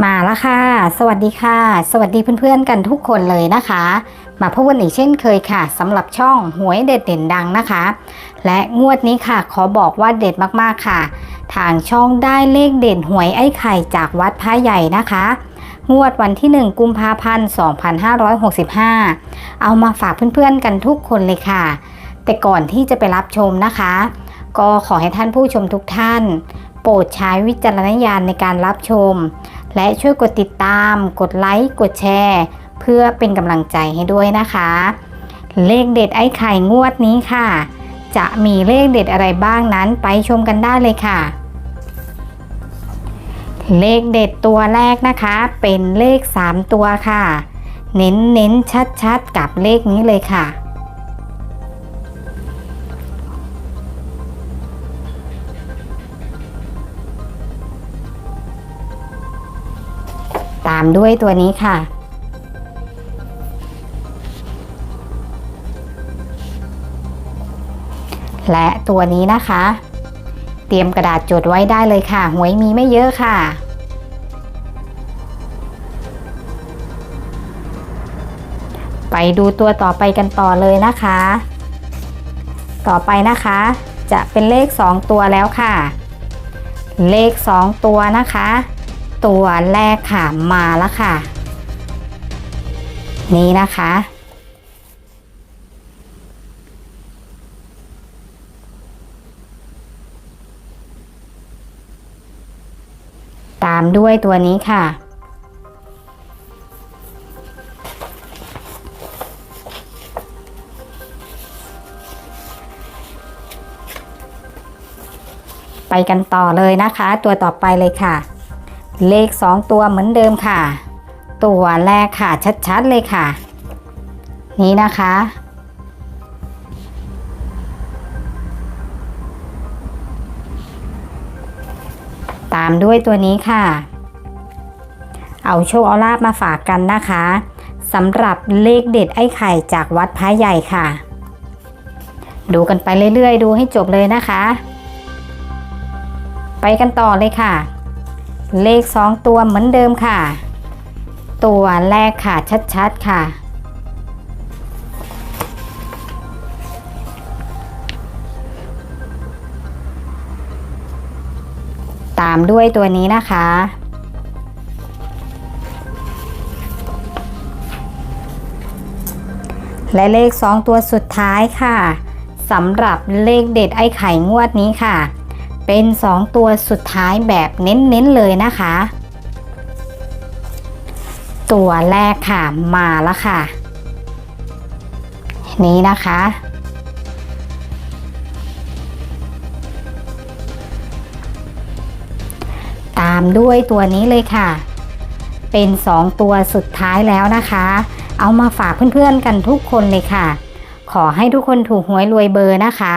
มาแล้วค่ะ สวัสดีค่ะ สวัสดีเพื่อนๆกันทุกคนเลยนะคะ มาพบกันอีกเช่นเคยค่ะสำหรับช่องหวยเด็ดเด่นดังนะคะ และงวดนี้ค่ะ ขอบอกว่าเด็ดมากๆค่ะ ทางช่องได้เลขเด่นหวยไอ้ไข่จากวัดพระใหญ่นะคะ งวดวันที่ 1 กุมภาพันธ์ 2565 เอามาฝากเพื่อนๆกันทุกคนเลยค่ะ แต่ก่อนที่จะไปรับชมนะคะ ก็ขอให้ท่านผู้ชมทุกท่าน โปรดใช้วิจารณญาณในการรับชม และช่วยกดติดตาม กดไลค์ กดแชร์ เพื่อเป็นกำลังใจให้ด้วยนะคะ เลขเด็ดไอ้ไข่งวดนี้ค่ะ จะมีเลขเด็ดอะไรบ้างนั้นไปชมกันได้เลยค่ะ เลขเด็ดตัวแรกนะคะ เป็นเลข 3 ตัวค่ะ เน้นเน้นชัดชัดๆกับเลขนี้เลยค่ะามด้วยตัวนี้ค่ะ และตัวนี้นะคะ เตรียมกระดาษจดไว้ได้เลยค่ะ หวยมีไม่เยอะค่ะไปดูตัวต่อไปกันต่อเลยนะคะ ต่อไปนะคะ จะเป็นเลข 2 ตัวแล้วค่ะ เลข 2 ตัวนะคะ ตัวแรกค่ะมาแล้วค่ะ นี่นะคะ ตามด้วยตัวนี้ค่ะไปกันต่อเลยนะคะ ตัวต่อไปเลยค่ะ เลข 2 ตัวเหมือนเดิมค่ะ ตัวแรกค่ะชัดๆเลยค่ะ นี่นะคะ ตามด้วยตัวนี้ค่ะ เอาโชคเอาลาบมาฝากกันนะคะสำหรับเลขเด็ดไอ้ไข่จากวัดพระใหญ่ค่ะ ดูกันไปเรื่อยๆ ดูให้จบเลยนะคะ ไปกันต่อเลยค่ะ เลข 2 ตัวเหมือนเดิมค่ะ ตัวแรกค่ะชัดๆค่ะ ตามด้วยตัวนี้นะคะ และเลข 2 ตัวสุดท้ายค่ะสำหรับเลขเด็ดไอ้ไข่งวดนี้ค่ะ เป็น 2 ตัวสุดท้ายแบบเน้นๆเลยนะคะ ตัวแรกค่ะมาแล้วค่ะ นี้นะคะ ตามด้วยตัวนี้เลยค่ะ เป็น 2 ตัวสุดท้ายแล้วนะคะ เอามาฝากเพื่อนๆกันทุกคนเลยค่ะ ขอให้ทุกคนถูกหวยรวยเบอร์นะคะ